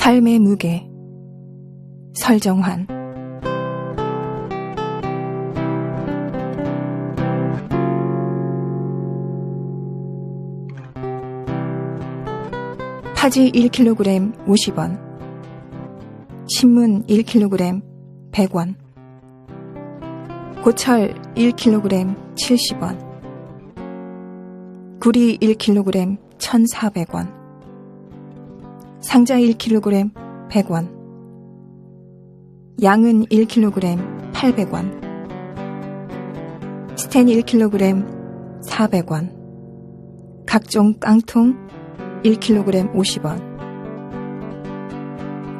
삶의 무게. 설정환. 파지 1kg 50원. 신문 1kg 100원. 고철 1kg 70원. 구리 1kg 1,400원 상자 1kg 100원. 양은 1kg 800원. 스텐 1kg 400원. 각종 깡통 1kg 50원.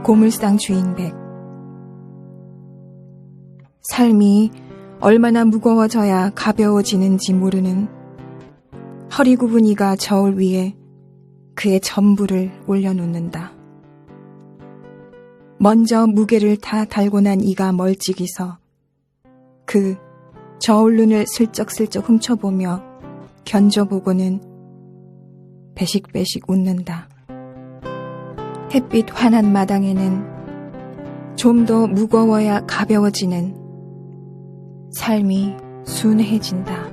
고물상 주인백. 삶이 얼마나 무거워져야 가벼워지는지 모르는 허리 굽은 이가 저울 위에 그의 전부를 올려놓는다. 먼저 무게를 다 달고 난 이가 멀찍이 서 그 저울눈을 슬쩍슬쩍 훔쳐보며 견져보고는 배식배식 웃는다. 햇빛 환한 마당에는 좀 더 무거워야 가벼워지는 삶이 순해진다.